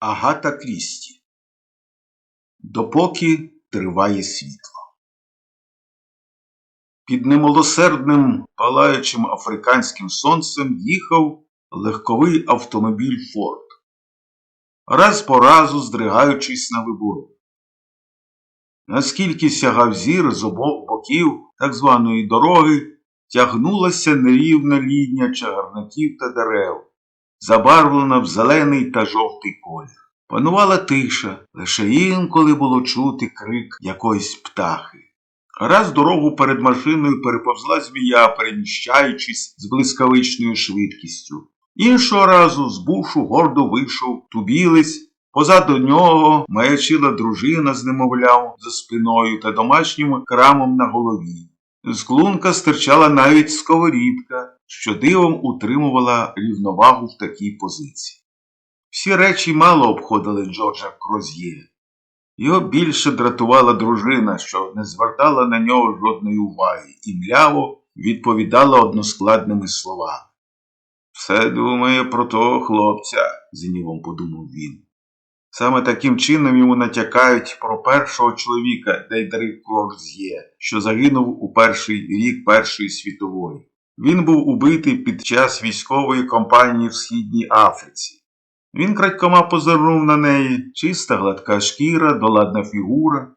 Агата Крісті. Допоки триває світло. Під немилосердним палаючим африканським сонцем їхав легковий автомобіль Форд, раз по разу здригаючись на виборі. Наскільки сягав зір з обох боків так званої дороги, тягнулася нерівна лінія чагарників та дерев, забарвлена в зелений та жовтий колір. Панувала тиша, лише інколи було чути крик якоїсь птахи. Раз дорогу перед машиною переповзла змія, переміщаючись з блискавичною швидкістю. Іншого разу з бушу гордо вийшов тубілець, позаду нього маячила дружина з немовлям за спиною та домашнім крамом на голові. З клунка стирчала навіть сковорідка, що дивом утримувала рівновагу в такій позиції. Всі речі мало обходили Джорджа Кроз'є. Його більше дратувала дружина, що не звертала на нього жодної уваги і мляво відповідала односкладними словами. Все думає про того хлопця, з подумав він. Саме таким чином йому натякають про першого чоловіка Дейдри Кроз'є, що загинув у перший рік Першої світової. Він був убитий під час військової кампанії в Східній Африці. Він крадькома позирнув на неї, чиста гладка шкіра, доладна фігура.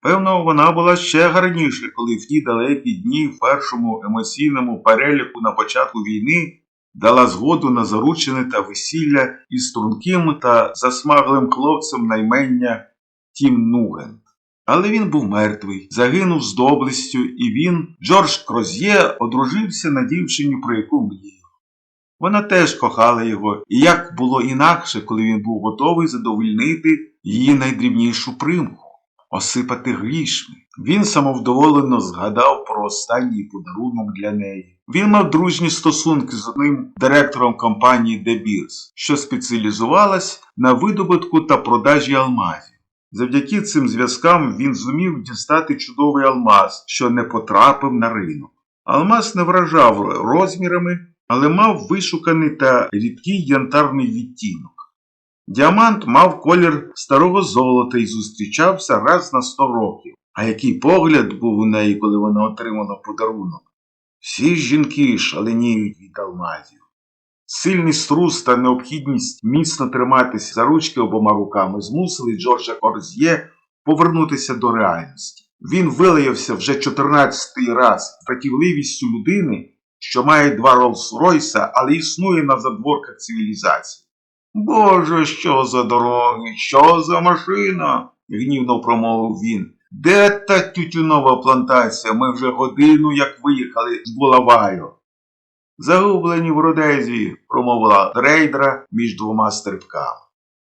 Певно, вона була ще гарніша, коли в ті далекі дні в першому емоційному переліку на початку війни дала згоду на заручене та весілля із струнким та засмаглим хлопцем наймення Тім Нуген. Але він був мертвий, загинув з доблестю, і він, Джордж Кроз'є, одружився на дівчині, про яку мріяв. Вона теж кохала його, і як було інакше, коли він був готовий задовольнити її найдрібнішу примху, осипати грішми. Він самовдоволено згадав про останній подарунок для неї. Він мав дружні стосунки з одним директором компанії Beers, що спеціалізувалась на видобутку та продажі алмазів. Завдяки цим зв'язкам він зумів дістати чудовий алмаз, що не потрапив на ринок. Алмаз не вражав розмірами, але мав вишуканий та рідкий янтарний відтінок. Діамант мав колір старого золота і зустрічався раз на сто років. А який погляд був у неї, коли вона отримала подарунок? Всі жінки шаленіють від алмазів. Сильний струс та необхідність міцно триматися за ручки обома руками змусили Джорджа Корз'є повернутися до реальності. Він вилаявся вже 14-й раз дратівливістю людини, що має два Роллс-Ройса, але існує на задворках цивілізації. Боже, що за дороги, що за машина? гнівно промовив він. Де та тютюнова плантація? Ми вже годину як виїхали з Булаваю. Загублені в Родезі, промовила рейдра між двома стрибками.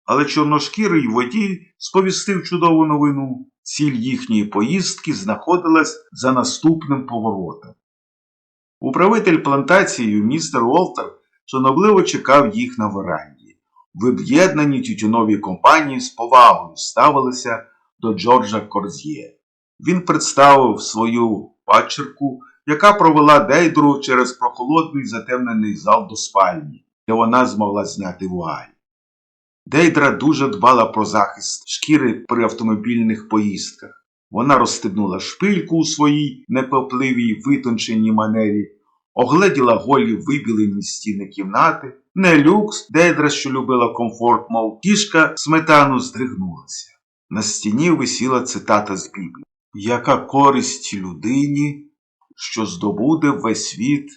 Але чорношкірий водій сповістив чудову новину. Ціль їхньої поїздки знаходилась за наступним поворотом. Управитель плантації, містер Уолтер, шанобливо чекав їх на веранді. В об'єднаній тютюновій компанії з повагою ставилися до Джорджа Корз'є. Він представив свою пачерку, яка провела Дейдру через прохолодний затемнений зал до спальні, де вона змогла зняти вуаль. Дейдра дуже дбала про захист шкіри при автомобільних поїздках. Вона розстебнула шпильку у своїй непопливій витонченій манері, огледіла голі вибілені стіни кімнати. Не люкс, Дейдра, що любила комфорт, мов кішка, сметану здригнулася. На стіні висіла цитата з Біблії. Яка користь людині, що здобуде весь світ,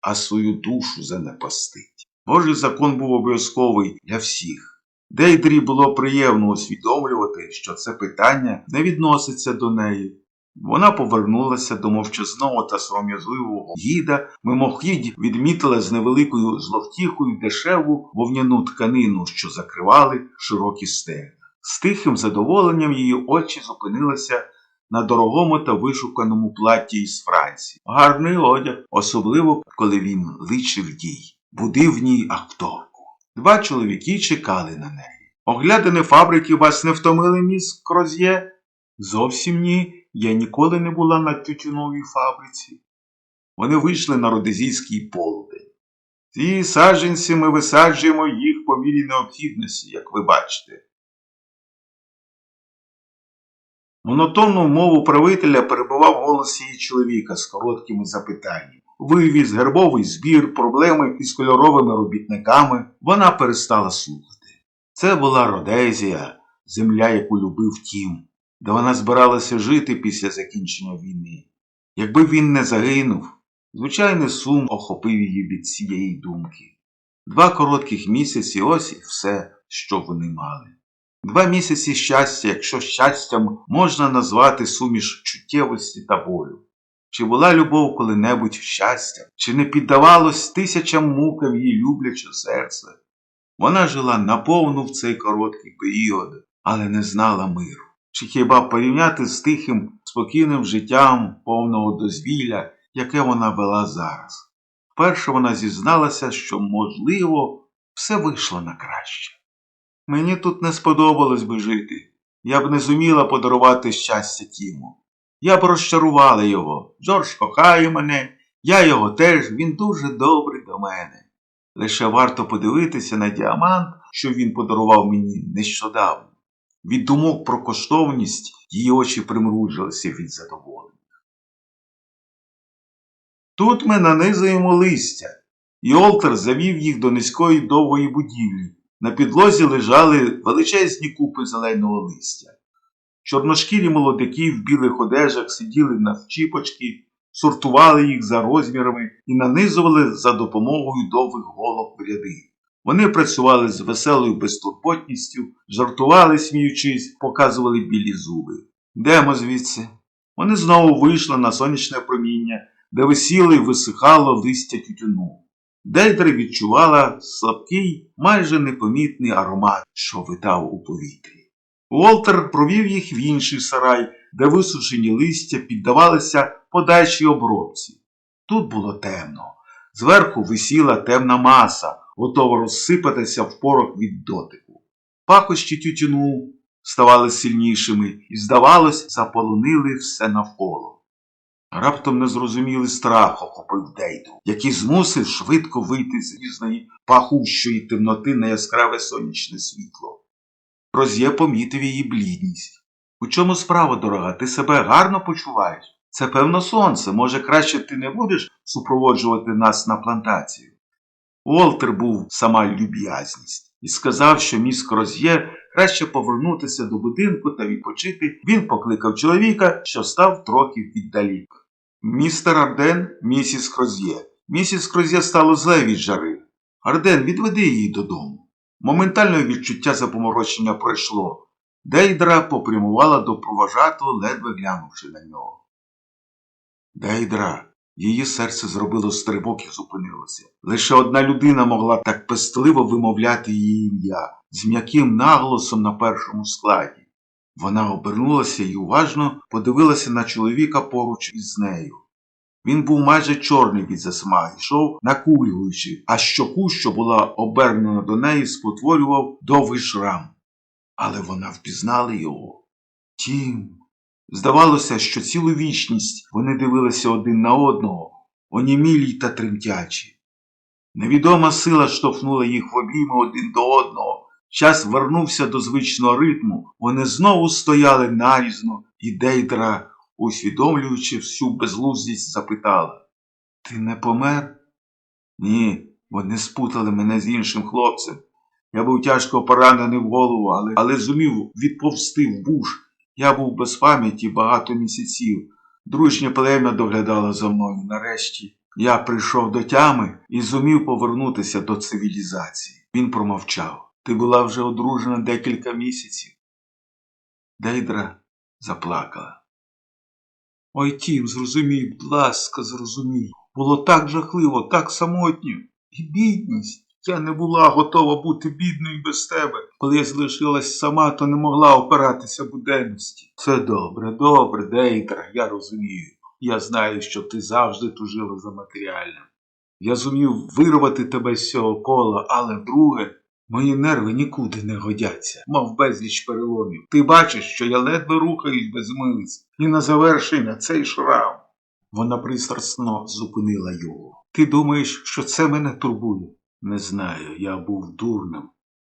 а свою душу занепастить. Божий закон був обов'язковий для всіх. Дейдрі було приємно усвідомлювати, що це питання не відноситься до неї. Вона повернулася до мовчазного та сором'язливого гіда, мимохідь відмітила з невеликою зловтіхою дешеву вовняну тканину, що закривали широкі стегна. З тихим задоволенням її очі зупинилися на дорогому та вишуканому платі із Франції. Гарний одяг, особливо коли він личив дій, будив в ній акторку. Два чоловіки чекали на неї. Оглядини фабрики вас не втомили, міс Кроз'є? Зовсім ні. Я ніколи не була на тютюновій фабриці. Вони вийшли на родезійський полдень. Ці саджанці ми висаджуємо їх по мірі необхідності, як ви бачите. Монотонну мову правителя перебував голос її чоловіка з короткими запитаннями. Вивіз, гербовий збір, проблеми із кольоровими робітниками. Вона перестала слухати. Це була Родезія, земля, яку любив Тім, де вона збиралася жити після закінчення війни. Якби він не загинув, звичайний сум охопив її від цієї думки. Два коротких місяці ось і все, що вони мали. Два місяці щастя, якщо щастям можна назвати суміш чуттєвості та болю. Чи була любов коли-небудь щастям, чи не піддавалось тисячам мукам її любляче серце? Вона жила наповну в цей короткий період, але не знала миру. Чи хіба порівняти з тихим, спокійним життям повного дозвілля, яке вона вела зараз? Вперше вона зізналася, що, можливо, все вийшло на краще. Мені тут не сподобалось би жити. Я б не зуміла подарувати щастя Тіму. Я б розчарувала його. Джордж кохає мене, я його теж, він дуже добрий до мене. Лише варто подивитися на діамант, що він подарував мені нещодавно. Від думок про коштовність її очі примружилися від задоволення. Тут ми нанизуємо листя, і Олтер завів їх до низької довгої будівлі. На підлозі лежали величезні купи зеленого листя. Чорношкірі молодики в білих одежах сиділи на вчіпочки, сортували їх за розмірами і нанизували за допомогою довгих голок в ряди. Вони працювали з веселою безтурботністю, жартували, сміючись, показували білі зуби. Йдемо звідси. Вони знову вийшли на сонячне проміння, де висіло і висихало листя тютюну. Дейдра відчувала слабкий, майже непомітний аромат, що витав у повітрі. Уолтер провів їх в інший сарай, де висушені листя піддавалися подальшій обробці. Тут було темно. Зверху висіла темна маса, готова розсипатися в порох від дотику. Пахощі тютюну ставали сильнішими і, здавалось, заполонили все навколо. Раптом незрозумілий страх охопив Дейду, який змусив швидко вийти з різної пахущої темноти на яскраве сонячне світло. Роз'є помітив її блідність. У чому справа, дорога, ти себе гарно почуваєш? Це певно сонце. Може, краще ти не будеш супроводжувати нас на плантацію? Уолтер був сама люб'язність і сказав, що міс Кроз'є краще повернутися до будинку та відпочити. Він покликав чоловіка, що став трохи віддалік. Містер Арден, місіс Кроз'є. Місіс Кроз'є стало зле від жари. Арден, відведи її додому. Моментальне відчуття запоморочення пройшло. Дейдра попрямувала до проважатого, ледве глянувши на нього. Дейдра, її серце зробило стрибок і зупинилося. Лише одна людина могла так пестливо вимовляти її ім'я з м'яким наголосом на першому складі. Вона обернулася і уважно подивилася на чоловіка поруч із нею. Він був майже чорний від засмаги, йшов накулюючи, а щоку, що була обернена до неї, спотворював довгий шрам. Але вона впізнала його. Тім. Здавалося, що цілу вічність вони дивилися один на одного, онімілі та тремтячі. Невідома сила штовхнула їх в обійми один до одного. Час вернувся до звичного ритму. Вони знову стояли нарізно, і Дейдра, усвідомлюючи всю безлуздість, запитала Ти не помер? Ні, вони спутали мене з іншим хлопцем. Я був тяжко поранений в голову, але, але зумів відповсти в буш. Я був без пам'яті багато місяців. Дружнє плем'я доглядало за мною. Нарешті я прийшов до тями і зумів повернутися до цивілізації. Він промовчав. Ти була вже одружена декілька місяців. Дейдра заплакала. Ой тім, зрозумій, будь ласка, зрозумій. Було так жахливо, так самотньо. І бідність. Я не була готова бути бідною без тебе. Коли я залишилась сама, то не могла опиратися буденності. Це добре, добре, Дейдра, я розумію. Я знаю, що ти завжди тужила за матеріальним. Я зумів вирвати тебе з цього кола, але друге, мої нерви нікуди не годяться, мав безліч переломів. Ти бачиш, що я ледве рухаюсь без милиць, і на завершення цей шрам. Вона пристрасно зупинила його. Ти думаєш, що це мене турбує? Не знаю, я був дурним.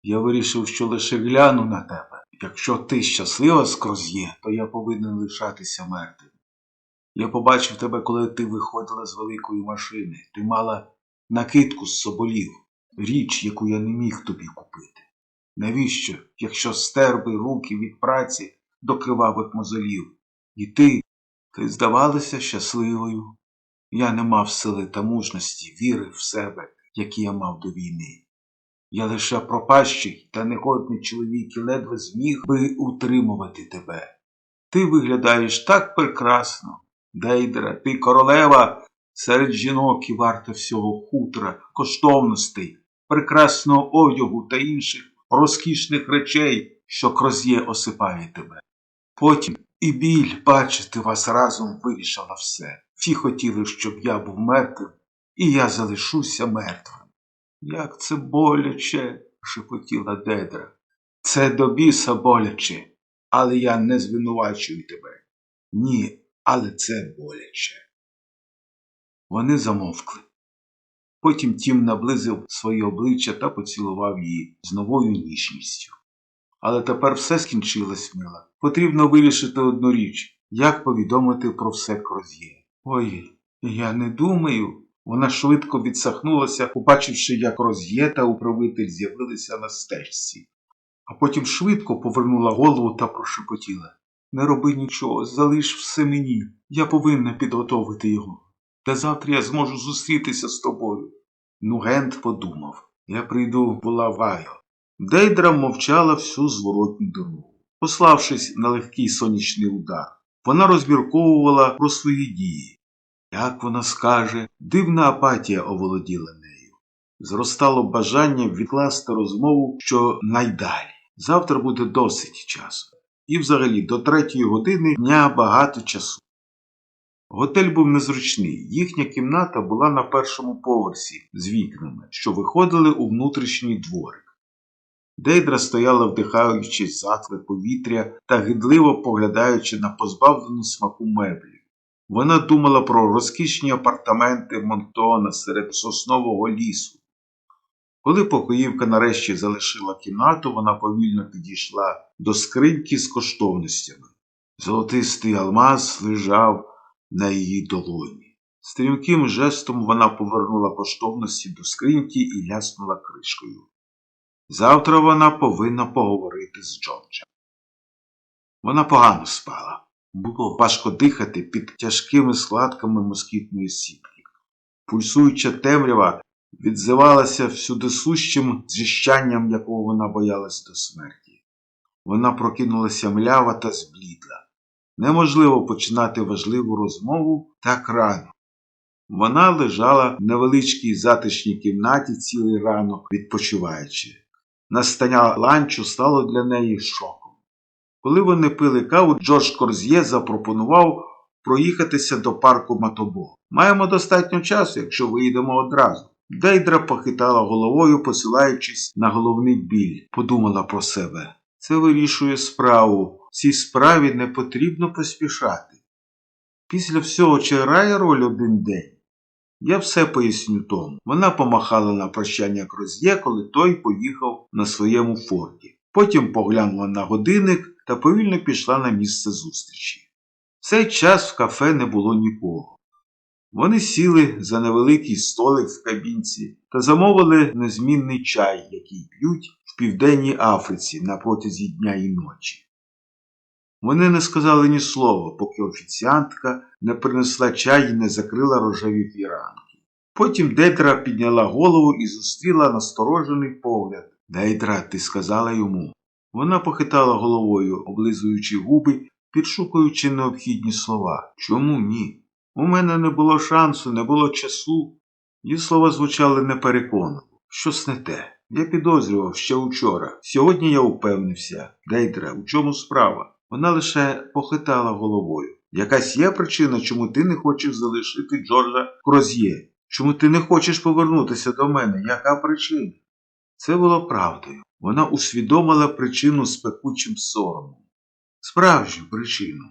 Я вирішив, що лише гляну на тебе. Якщо ти щаслива з Кроз'є, то я повинен лишатися мертвим. Я побачив тебе, коли ти виходила з великої машини. Ти мала накидку з соболів, річ, яку я не міг тобі купити. Навіщо, якщо стерби руки від праці до кривавих мозолів? І ти, ти здавалася щасливою. Я не мав сили та мужності, віри в себе, які я мав до війни. Я лише пропащий та негодний чоловік і ледве зміг би утримувати тебе. Ти виглядаєш так прекрасно, Дейдера, ти королева серед жінок і варта всього хутра, коштовностей, прекрасного одягу та інших розкішних речей, що кроз'є осипає тебе. Потім і біль бачити вас разом вирішила все. Всі хотіли, щоб я був мертвим, і я залишуся мертвим. Як це боляче, шепотіла Дедра. Це до біса боляче, але я не звинувачую тебе. Ні, але це боляче. Вони замовкли. Потім Тім наблизив своє обличчя та поцілував її з новою ніжністю. Але тепер все скінчилось, мила. Потрібно вирішити одну річ як повідомити про все Кроз'є. Ой, я не думаю. Вона швидко відсахнулася, побачивши, як Роз'є та управитель з'явилися на стежці. А потім швидко повернула голову та прошепотіла. Не роби нічого, залиш все мені. Я повинна підготовити його. Та завтра я зможу зустрітися з тобою. Нугент подумав. Я прийду в Лаваю. Дейдра мовчала всю зворотню дорогу. Пославшись на легкий сонячний удар, вона розмірковувала про свої дії. Як вона скаже, дивна апатія оволоділа нею. Зростало бажання відкласти розмову що найдалі. Завтра буде досить часу. І взагалі до третьої години дня багато часу. Готель був незручний. Їхня кімната була на першому поверсі з вікнами, що виходили у внутрішній дворик. Дейдра стояла, вдихаючи затхле повітря та гидливо поглядаючи на позбавлену смаку меблі. Вона думала про розкішні апартаменти Монтона серед соснового лісу. Коли покоївка нарешті залишила кімнату, вона повільно підійшла до скриньки з коштовностями. Золотистий алмаз лежав на її долоні. Стрімким жестом вона повернула коштовності до скриньки і ляснула кришкою. Завтра вона повинна поговорити з Джорджем. Вона погано спала. Було важко дихати під тяжкими складками москітної сітки. Пульсуюча темрява відзивалася всюдисущим зіщанням, якого вона боялась до смерті. Вона прокинулася млява та зблідла. Неможливо починати важливу розмову так рано. Вона лежала в невеличкій затишній кімнаті цілий ранок, відпочиваючи. Настання ланчу стало для неї шоком. Коли вони пили каву, Джордж Корз'є запропонував проїхатися до парку Матобо. Маємо достатньо часу, якщо виїдемо одразу. Дейдра похитала головою, посилаючись на головний біль, подумала про себе. Це вирішує справу. Цій справі не потрібно поспішати. Після всього чи роль один день? Я все поясню тому. Вона помахала на прощання Кроз'є, коли той поїхав на своєму форті. Потім поглянула на годинник та повільно пішла на місце зустрічі. В цей час в кафе не було нікого. Вони сіли за невеликий столик в кабінці та замовили незмінний чай, який п'ють в Південній Африці на протязі дня і ночі. Вони не сказали ні слова, поки офіціантка не принесла чай і не закрила рожеві фіранки. Потім Дейдра підняла голову і зустріла насторожений погляд. Дейдра, ти сказала йому. Вона похитала головою, облизуючи губи, підшукуючи необхідні слова. Чому ні? У мене не було шансу, не було часу. Її слова звучали непереконано. Щось не те. Я підозрював ще учора. Сьогодні я упевнився. Дейдра, у чому справа? Вона лише похитала головою. Якась є причина, чому ти не хочеш залишити Джорджа Кроз'є? Чому ти не хочеш повернутися до мене? Яка причина? Це було правдою. Вона усвідомила причину з пекучим соромом. Справжню причину.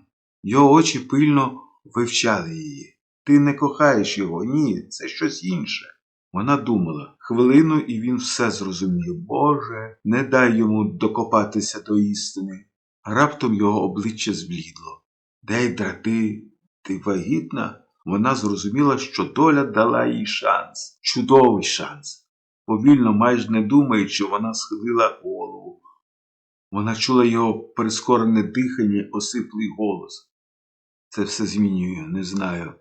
Його очі пильно вивчали її. Ти не кохаєш його, ні, це щось інше. Вона думала хвилину, і він все зрозумів. Боже, не дай йому докопатися до істини. Раптом його обличчя зблідло. Дейдра, ти, ти вагітна? Вона зрозуміла, що доля дала їй шанс, чудовий шанс. Повільно, майже не думаючи, вона схилила голову. Вона чула його прискорене дихання, осиплий голос. Це все змінює, не знаю.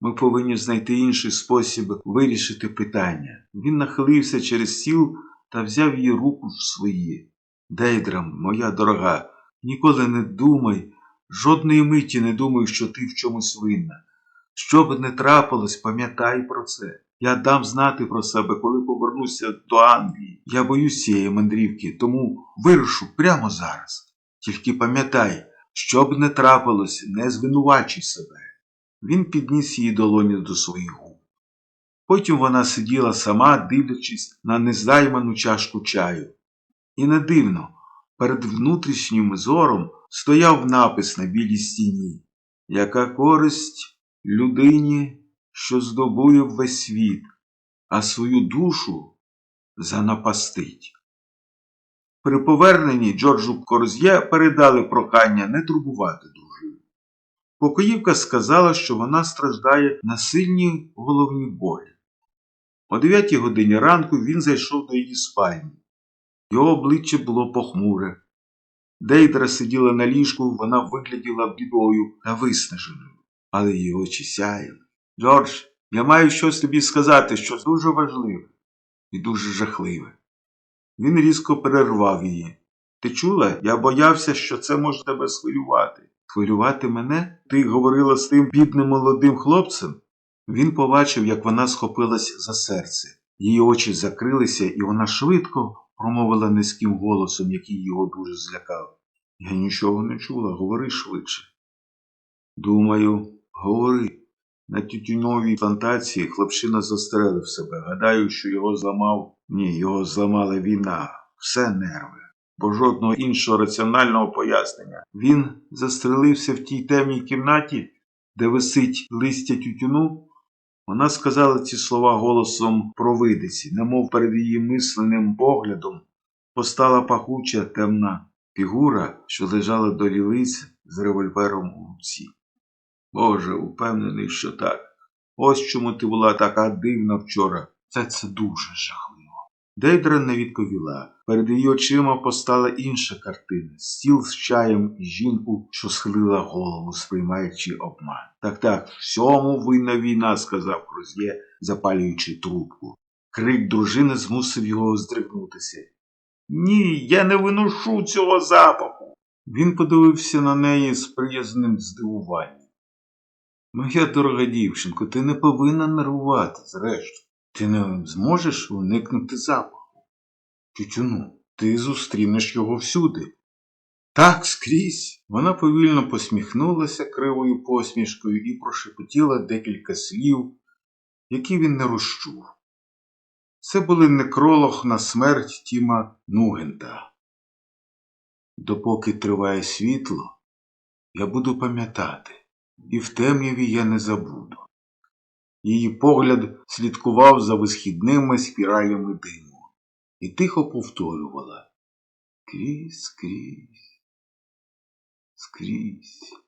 Ми повинні знайти інший спосіб вирішити питання. Він нахилився через стіл та взяв її руку в свої. Дейдра, моя дорога, ніколи не думай, жодної миті не думай, що ти в чомусь винна. Що б не трапилось, пам'ятай про це. Я дам знати про себе, коли повернуся до Англії. Я боюсь цієї мандрівки, тому вирушу прямо зараз. Тільки пам'ятай, що б не трапилось, не звинувачуй себе. Він підніс її долоні до своїх губ. Потім вона сиділа сама, дивлячись на незайману чашку чаю. І не дивно, перед внутрішнім зором стояв напис на білій стіні Яка користь людині, що здобує весь світ, а свою душу занапастить. При поверненні Джорджу Корз'є передали прохання не турбувати дружину. Покоївка сказала, що вона страждає на сильній головній болі. О 9 годині ранку він зайшов до її спальні. Його обличчя було похмуре. Дейдра сиділа на ліжку, вона вигляділа бідою та виснаженою, але її очі сяяли. Джордж, я маю щось тобі сказати, що дуже важливе і дуже жахливе. Він різко перервав її. Ти чула? Я боявся, що це може тебе схвилювати. Хвилювати мене? Ти говорила з тим бідним молодим хлопцем? Він побачив, як вона схопилась за серце. Її очі закрилися, і вона швидко промовила низьким голосом, який його дуже злякав. Я нічого не чула, говори швидше. Думаю, говори. На тютюновій плантації хлопчина застрелив себе. Гадаю, що його зламав. Ні, його зламала війна. Все нерви. Бо жодного іншого раціонального пояснення. Він застрелився в тій темній кімнаті, де висить листя тютюну. Вона сказала ці слова голосом провидиці, немов перед її мисленим поглядом постала пахуча темна фігура, що лежала до лілиць з револьвером у руці. Боже, упевнений, що так. Ось чому ти була така дивна вчора. Це це дуже жахливо. Дейдра не відповіла. Перед її очима постала інша картина стіл з чаєм і жінку, що схилила голову, сприймаючи обман. Так так, всьому винна війна, сказав Круз'є, запалюючи трубку. Крик дружини змусив його здригнутися. Ні, я не виношу цього запаху. Він подивився на неї з приязним здивуванням. Моя дорога дівчинко, ти не повинна нервувати, зрештою. Ти не зможеш уникнути запаху. Тютюну, ти зустрінеш його всюди. Так, скрізь. Вона повільно посміхнулася кривою посмішкою і прошепотіла декілька слів, які він не розчув. Це були некролог на смерть Тіма Нугента. Допоки триває світло, я буду пам'ятати, і в темряві я не забуду. Її погляд слідкував за висхідними спіралями диму і тихо повторювала Крізь, скрізь, скрізь.